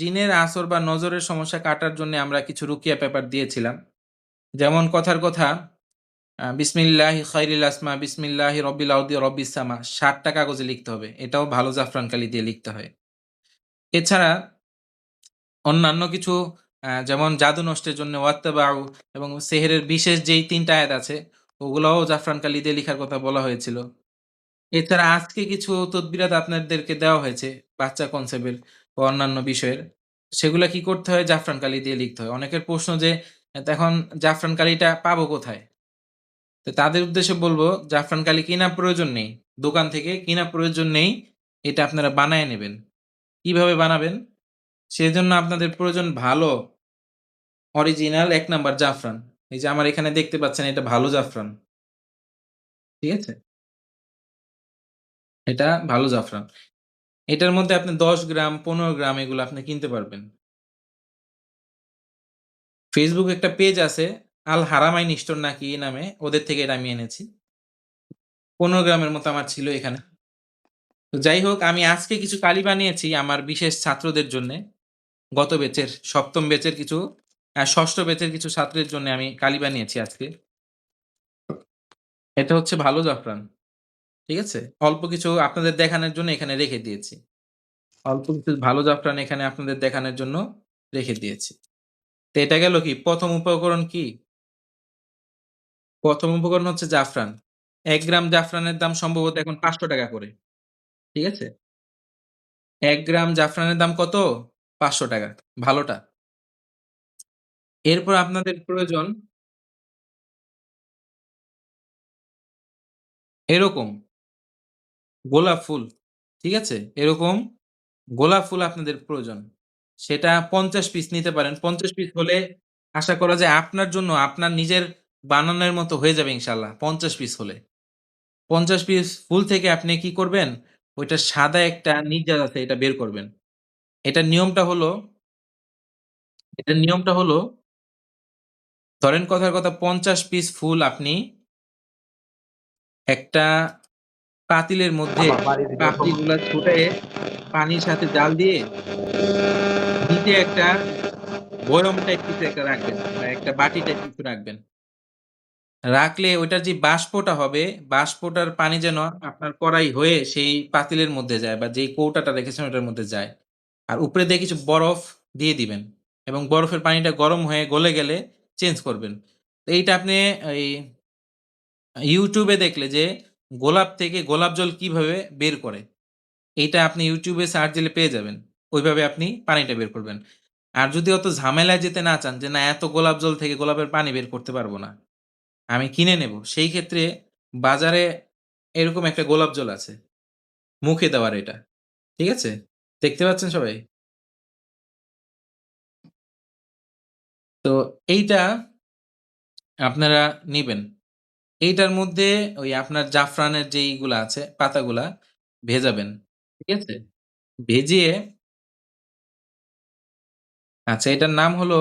জিনের আসর বা নজরের সমস্যা কাটার জন্য আমরা কিছু রুকিয়া পেপার দিয়েছিলাম। যেমন কথার কথা বিসমিল্লাহি খৈরিল আসমা, বিসমিল্লাহি রব্বিল আউদি রব্বিস সামা, ষাটটা কাগজে লিখতে হবে। এটাও ভালো জাফরান কালি দিয়ে লিখতে হয়। এছাড়া অন্যান্য কিছু যেমন জাদু নষ্টের জন্য ওয়াত্তাবাউ এবং সেহেরের বিশেষ যেই তিনটা আয়াত আছে, ওগুলোও জাফরান কালি দিয়ে লিখার কথা বলা হয়েছিল। এছাড়া আজকে কিছু তদবিরাত আপনাদেরকে দেওয়া হয়েছে, বাচ্চা কনসেপ্টের বা অন্যান্য বিষয়ের, সেগুলা কি করতে হয়? জাফরান কালি দিয়ে লিখতে হয়। অনেকের প্রশ্ন যে এখন জাফরান কালিটা পাবো কোথায়? তো তাদের উদ্দেশ্যে বলব, জাফরান কালি কিনা প্রয়োজন নেই। দোকান থেকে কিনা প্রয়োজন নেই। এটা আপনারা বানায় নেবেন। কীভাবে বানাবেন? সেজন্য আপনাদের প্রয়োজন ভালো, অরিজিনাল এক নাম্বার জাফরান। এই যে আমার এখানে দেখতে পাচ্ছেন, এটা ভালো জাফরান। ঠিক আছে? এটা ভালো জাফরান। এটার মধ্যে আপনি দশ গ্রাম, পনেরো গ্রাম এগুলো আপনি কিনতে পারবেন। ফেসবুক একটা পেজ আছে, আল হারামাইন স্টোর নাকি এই নামে, ওদের থেকে এটা আমি এনেছি। পনেরো গ্রামের মতো আমার ছিল এখানে। তো যাই হোক, আমি আজকে কিছু কালি বানিয়েছি আমার বিশেষ ছাত্রদের জন্য। গত বেচের সপ্তম বেচের কিছু ষষ্ঠ বেচের কিছু ছাত্রের জন্য আমি কালি বানিয়েছি আজকে। এটা হচ্ছে ভালো জাফরান। ঠিক আছে? অল্প কিছু আপনাদের দেখানোর জন্য এখানে রেখে দিয়েছি। অল্প কিছু ভালো জাফরান এখানে আপনাদের দেখানোর জন্য রেখে দিয়েছি। তো এটা গেল কি? প্রথম উপকরণ কি? প্রথম উপকরণ হচ্ছে জাফরান। এক গ্রাম জাফরানের দাম সম্ভবত এখন পাঁচশো টাকা করে। ঠিক আছে? এক গ্রাম জাফরানের দাম কত? পাঁচশো টাকা। ভালোটা। এরপর আপনাদের প্রয়োজন এরকম গোলাপ ফুল, ঠিক আছে? এরকম গোলাপ ফুল আপনাদের প্রয়োজন। সেটা পঞ্চাশ পিস নিতে পারেন। পঞ্চাশ পিস হলে আশা করা যায় আপনার জন্য, আপনার নিজের বানানোর মতো হয়ে যাবে ইনশাল্লাহ পঞ্চাশ পিস হলে। পঞ্চাশ পিস ফুল থেকে আপনি কি করবেন? ওইটা সাদা একটা নির্যাস আছে, এটা বের করবেন। এটার নিয়মটা হলো এটার নিয়মটা হলো, ধরেন কথার কথা, পঞ্চাশ পিস ফুল আপনি একটা পাতিলের মধ্যে পাপড়িগুলা ছুটে পানির সাথে জাল দিয়ে নিচে একটা বয়ম টাইপ কিছু একটা রাখবেন বা একটা বাটি টাইপ কিছু রাখবেন। রাখলে ওইটার যে বাষ্পটা হবে বাষ্পটার পানি যেন আপনার কড়াই হয়ে সেই পাতিলের মধ্যে যায় বা যেই কৌটাটা রেখেছেন ওটার মধ্যে যায়। আর উপরে দিয়ে কিছু বরফ দিয়ে দিবেন এবং বরফের পানিটা গরম হয়ে গলে গেলে চেঞ্জ করবেন। এইটা আপনি এই ইউটিউবে দেখলে যে গোলাপ থেকে গোলাপ জল কীভাবে বের করে? এইটা আপনি ইউটিউবে সার্চ দিলে পেয়ে যাবেন। ওইভাবে আপনি পানিটা বের করবেন। আর যদি অত ঝামেলায় যেতে না চান যে, না, এত গোলাপ জল থেকে গোলাপের পানি বের করতে পারব না। আমি কিনে নেব। সেই ক্ষেত্রে বাজারে এরকম একটা গোলাপ জল আছে। মুখে দেওয়ার এটা। ঠিক আছে? দেখতে পাচ্ছেন সবাই? তো এইটা আপনারা নিবেন। এইটার মধ্যে ওই আপনার জাফরানের যেইগুলা আছে, পাতাগুলা ভেজাবেন, ঠিক আছে? ভেজিয়ে আচ্ছা এটার নাম হলো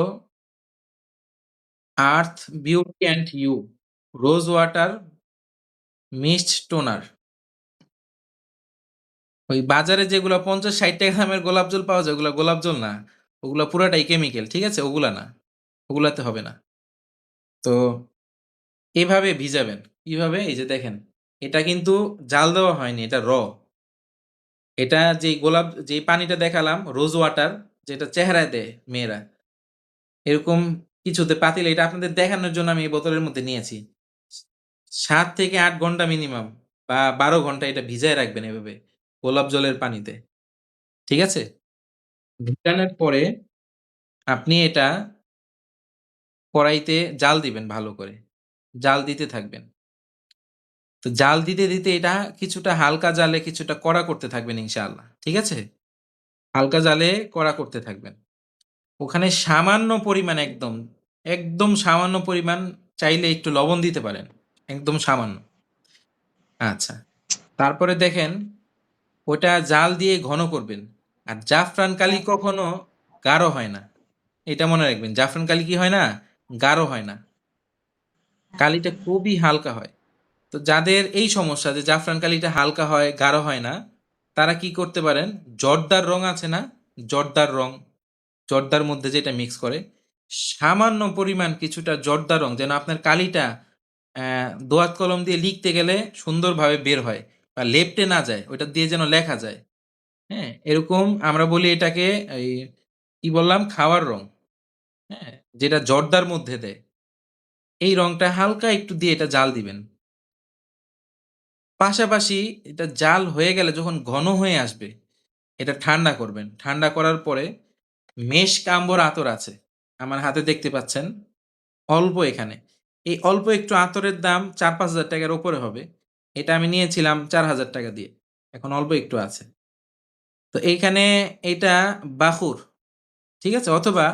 Earth Beauty and You, rose water mist toner. ওই বাজারে যেগুলো পঞ্চাশ ষাট টাকা দামের গোলাপ জল পাওয়া যায়, ওগুলো গোলাপ জল না, ওগুলো পুরাটাই কেমিক্যাল ঠিক আছে? ওগুলা না, ওগুলাতে হবে না। তো এভাবে ভিজাবেন। কীভাবে? এই যে দেখেন, এটা কিন্তু জাল দেওয়া হয়নি, এটা র। এটা যে গোলাপ, যে পানিটা দেখালাম রোজ ওয়াটার যেটা চেহারায় দেয় মেয়েরা, এরকম কিছুতে পাতিলে, এটা আপনাদের দেখানোর জন্য আমি এই বোতলের মধ্যে নিয়েছি। সাত থেকে আট ঘণ্টা মিনিমাম বা বারো ঘণ্টা এটা ভিজায় রাখবেন এভাবে, গোলাপ জলের পানিতে। ঠিক আছে? ভিজানোর পরে আপনি এটা কড়াইতে জাল দিবেন ভালো করে। জাল দিতে থাকবেন। তো জাল দিতে দিতে এটা কিছুটা হালকা জালে কিছুটা কড়া করতে থাকবেন ইনশাআল্লাহ ঠিক আছে? হালকা জালে কড়া করতে থাকবেন। ওখানে সামান্য পরিমাণ একদম একদম সামান্য পরিমাণ চাইলে একটু লবণ দিতে পারেন একদম সামান্য। আচ্ছা তারপরে দেখেন ওটা জাল দিয়ে ঘন করবেন। আর জাফরান কালি কখনো গাঢ় হয় না। এটা মনে রাখবেন জাফরান কালি কি হয় না? গাঢ় হয় না। কালিটা খুবই হালকা হয়। তো যাদের এই সমস্যা যে জাফরান কালিটা হালকা হয়, গাঢ় হয় না, তারা কি করতে পারেন? জর্দার রং আছে না? জর্দার রং, জর্দার মধ্যে যেটা মিক্স করে, সামান্য পরিমাণ কিছুটা জর্দা রং, যেন আপনার কালিটা দোয়াত কলম দিয়ে লিখতে গেলে সুন্দরভাবে বের হয় বা লেপটে না যায়, ওটা দিয়ে যেন লেখা যায়। হ্যাঁ এরকম আমরা বলি এটাকে এই, কি বললাম? খাওয়ার রং। হ্যাঁ যেটা জর্দার মধ্যে দেয়। এই রংটা হালকা একটু দিয়ে এটা জাল দিবেন। পাশাপাশি এটা জাল হয়ে গেলে যখন ঘন হয়ে আসবে, এটা ঠান্ডা করবেন। ঠান্ডা করার পরে মেশ কাম্বর আতর আছে, আমার হাতে দেখতে পাচ্ছেন, অল্প এখানে। এই অল্প একটু আতরের দাম চার পাঁচ হাজার টাকার ওপরে হবে। এটা আমি নিয়েছিলাম চার হাজার টাকা দিয়ে, এখন অল্প একটু আছে। তো এইখানে এটা বাহুর ঠিক আছে? অথবা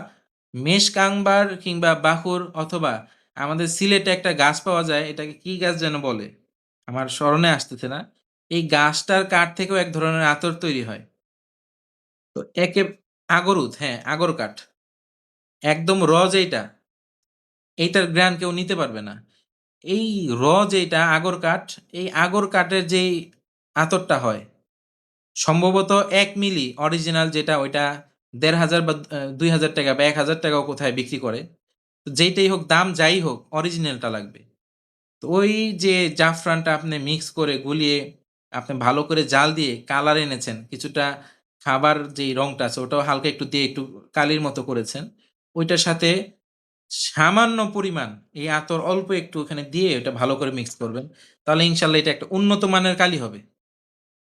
মেষ কাংবার কিংবা বাহুর অথবা আমাদের সিলেটে একটা গাছ পাওয়া যায়, এটাকে কি গাছ যেন বলে? আমার স্মরণে আসতেছে না। এই গাছটার কাঠ থেকেও এক ধরনের আতর তৈরি হয়। তো একে আগরুদ হ্যাঁ আগর কাঠ। একদম র যেটা এইটার গ্রান কেউ নিতে পারবে না। এই র যেটা আগর কাঠ, এই আগর কাঠের যেই আতরটা হয়, সম্ভবত এক মিলি অরিজিনাল যেটা ওইটা দেড় হাজার বা দুই হাজার টাকা বা এক হাজার টাকাও কোথায় বিক্রি করে। যেইটাই হোক দাম যাই হোক অরিজিনালটা লাগবে। তো ওই যে জাফরানটা আপনি মিক্স করে গুলিয়ে, আপনি ভালো করে জাল দিয়ে কালার এনেছেন, কিছুটা খাবার যেই রংটা আছে, ওটাও হালকা একটু দিয়ে একটু কালির মতো করেছেন, ওইটার সাথে সামান্য পরিমাণ এই আতর অল্প একটু ওখানে দিয়ে ওটা ভালো করে মিক্স করবেন, তাহলে ইনশাল্লাহ এটা একটা উন্নত মানের কালি হবে।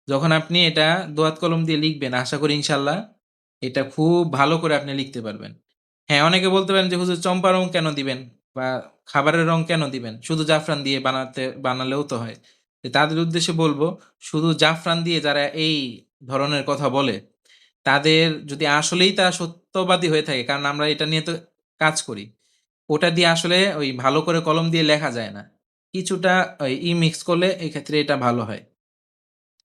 যখন আপনি এটা দোয়াত কলম দিয়ে লিখবেন, আশা করি ইনশাল্লাহ এটা খুব ভালো করে আপনি লিখতে পারবেন। হ্যাঁ অনেকে বলতে পারেন যে, হুজুর চম্পা রং কেন দিবেন? বা খাবারের রং কেন দিবেন? শুধু জাফরান দিয়ে বানাতে, বানালেও তো হয়। তাদের উদ্দেশ্যে বলব, শুধু জাফরান দিয়ে যারা এই ধরনের কথা বলে, তাদের যদি আসলেই তারা সত্যবাদী হয়ে থাকে, কারণ আমরা এটা নিয়ে তো কাজ করি, ওটা দিয়ে আসলে ওই ভালো করে কলম দিয়ে লেখা যায় না। কিছুটা ওই ই মিক্স করলে এই ক্ষেত্রে এটা ভালো হয়।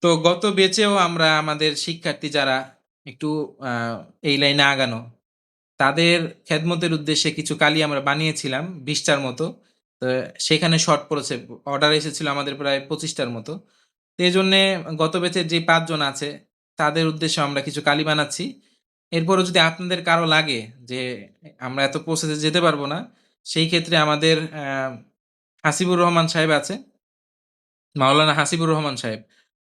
তো গত বেচেও আমরা আমাদের শিক্ষার্থী যারা একটু এই লাইনে আগানো তাদের খেদমতের উদ্দেশ্যে কিছু কালি আমরা বানিয়েছিলাম, বিশটার মতো। তো সেখানে শর্ট পড়েছে, অর্ডার এসেছিল আমাদের প্রায় পঁচিশটার মতো। তো এই জন্যে গত বেচের যে পাঁচজন আছে, তাদের উদ্দেশ্যে আমরা কিছু কালি বানাচ্ছি। এরপরও যদি আপনাদের কারও লাগে যে আমরা এত প্রসেসে যেতে পারব না, সেই ক্ষেত্রে আমাদের হাসিবুর রহমান সাহেব আছে, মাওলানা হাসিবুর রহমান সাহেব।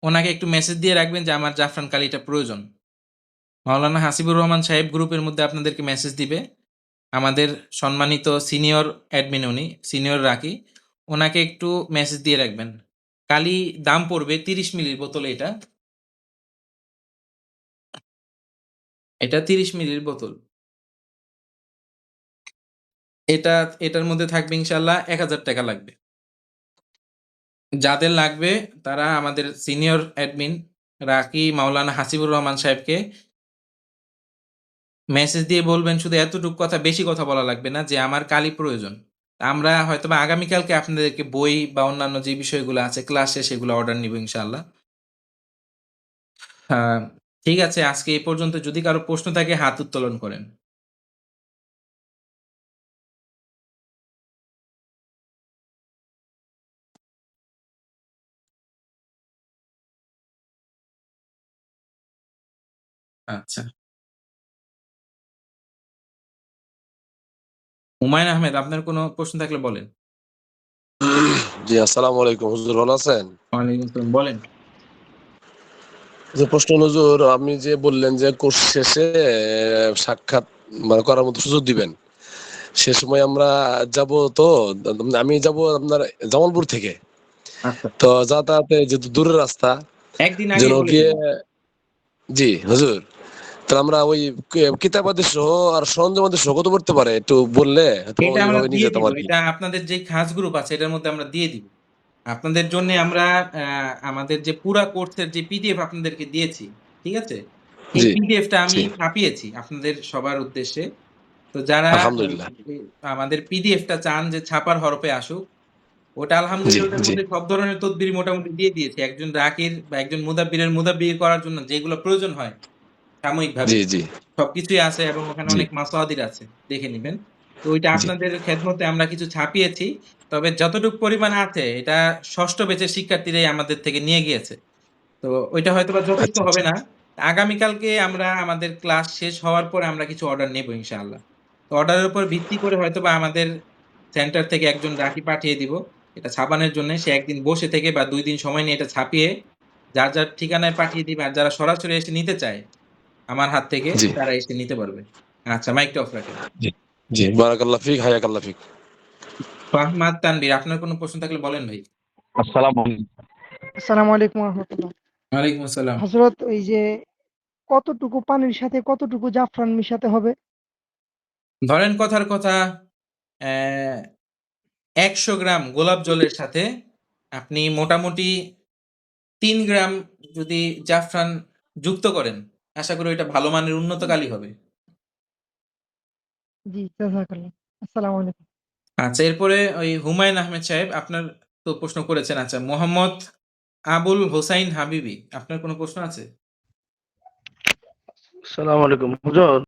ওনাকে একটু মেসেজ দিয়ে রাখবেন যে আমার জাফরান কালিটা প্রয়োজন। মাওলানা হাসিবুর রহমান সাহেব গ্রুপের মধ্যে আপনাদেরকে মেসেজ দিবে। আমাদের সম্মানিত সিনিয়র অ্যাডমিন উনি সিনিয়র রাখি ওনাকে একটু মেসেজ দিয়ে রাখবেন। কালি দাম পড়বে তিরিশ মিলির বোতল এটা। এটা তিরিশ মিলির বোতল। এটা, এটার মধ্যে থাকবে ইনশাল্লাহ এক হাজার টাকা লাগবে। যাদের লাগবে তারা আমাদের সিনিয়র অ্যাডমিন রাকি মাওলানা হাসিবুর রহমান সাহেবকে মেসেজ দিয়ে বলবেন, শুধু এতটুকু কথা, বেশি কথা বলা লাগবে না, যে আমার কালি প্রয়োজন। আমরা হয়তো বা আগামীকালকে আপনাদেরকে বই বা অন্যান্য যে বিষয়গুলো আছে ক্লাসে সেগুলো অর্ডার নিব ইনশাল্লাহ ঠিক আছে, আজকে এই পর্যন্ত। যদি কারও প্রশ্ন থাকে, হাত উত্তোলন করেন। আচ্ছা। হুমায়ুন আহমেদ আপনার কোনো প্রশ্ন থাকলে বলেন। জি আসসালামু আলাইকুম। হুজুর ভালো আছেন? ওয়ালাইকুম আসসালাম, বলেন। যে প্রশ্ন হুজুর আপনি যে বললেন যে কোর্স শেষে সাক্ষাৎ মানে করার মতো সুযোগ দিবেন সে সময় আমরা যাব তো আমি যাব আপনার জামালপুর থেকে। আচ্ছা। তো যাতায়াতে যেহেতু দূরের রাস্তা একদিন আগে। জি হুজুর। তাহলে আমরা ওই কিতাবাদি সহ আর সরঞ্জামাদি সহ কত পড়তে পারে? একটু বললে এটা আমরা দিয়ে দিব এটা আপনাদের যে খাস গ্রুপ আছে এটার মধ্যে আমরা দিয়ে দিব। আপনাদের জন্য আমরা আমাদের যে পুরা কোর্সের যে পিডিএফ আপনাদেরকে দিয়েছি ঠিক আছে? এই পিডিএফটা আমি ছাপিয়েছি আপনাদের সবার উদ্দেশ্যে। তো যারা আমাদের পিডিএফটা চান যে ছাপার হরফে আসুক ওটা আলহামদুলিল্লাহ সব ধরনের তদবির মোটামুটি দিয়ে দিয়েছি। একজন রাকির বা একজন মুদাব্বিরের মুদাব্বির করার জন্য যেগুলো প্রয়োজন হয় সাময়িকভাবে। জি জি। সবকিছুই আছে এবং ওখানে অনেক মাসাদির আছে দেখে নিবেন। তো ওইটা আপনাদের খেদমতে আমরা কিছু ছাপিয়েছি তবে যতটুকু পরিমাণ আছে এটা ষষ্ঠ বেচের শিক্ষার্থীরাই আমাদের থেকে নিয়ে গিয়েছে। তো ওইটা হয়তো বা যথেষ্ট আচ্ছা, হবে না। আগামীকালকে আমরা আমাদের ক্লাস শেষ হওয়ার পরে আমরা কিছু অর্ডার নেব ইনশাআল্লাহ। তো অর্ডারের উপর ভিত্তি করে হয়তোবা আমাদের সেন্টার থেকে একজন রাকি পাঠিয়ে দিব। এটা ছাপানোর জন্য সে একদিন বসে থেকে বা দুই দিন সময় নিয়ে এটা ছাপিয়ে যার, যার ঠিকানায় পাঠিয়ে দিবে। আর যারা সরাসরি এসে নিতে চায় আমার হাত থেকে তারা এসে নিতে পারবে। আচ্ছা মাইকটা অফ রাখেন। জি বারাকাল্লাহ ফিক হায়াকাল্লাহ ফিক ফাহমাদ তানভীর আপনার কোনো প্রশ্ন থাকলে বলেন ভাই। আসসালামু আলাইকুম। আসসালামু আলাইকুম রহমতুল্লাহ ওয়ালাইকুম আসসালাম। হযরত ওই যে কতটুকু পানির সাথে কতটুকু জাফরান মিশাতে হবে? ধরেন কথার কথা ১০০ গ্রাম গোলাপ জলের সাথে আপনি মোটামুটি ৩ গ্রাম যদি জাফরান যুক্ত করেন, আশা করি ওইটা ভালো মানের উন্নত কালি হবে। জি। আসসালামু আলাইকুম। আচ্ছা এরপরে ওই হুমায়ুন আহমেদ সাহেব আপনার তো প্রশ্ন করেছেন। আচ্ছা মোহাম্মদ আবুল হোসাইন হাবিবি আপনার কোনো প্রশ্ন আছে? আসসালামু আলাইকুম। হুজুর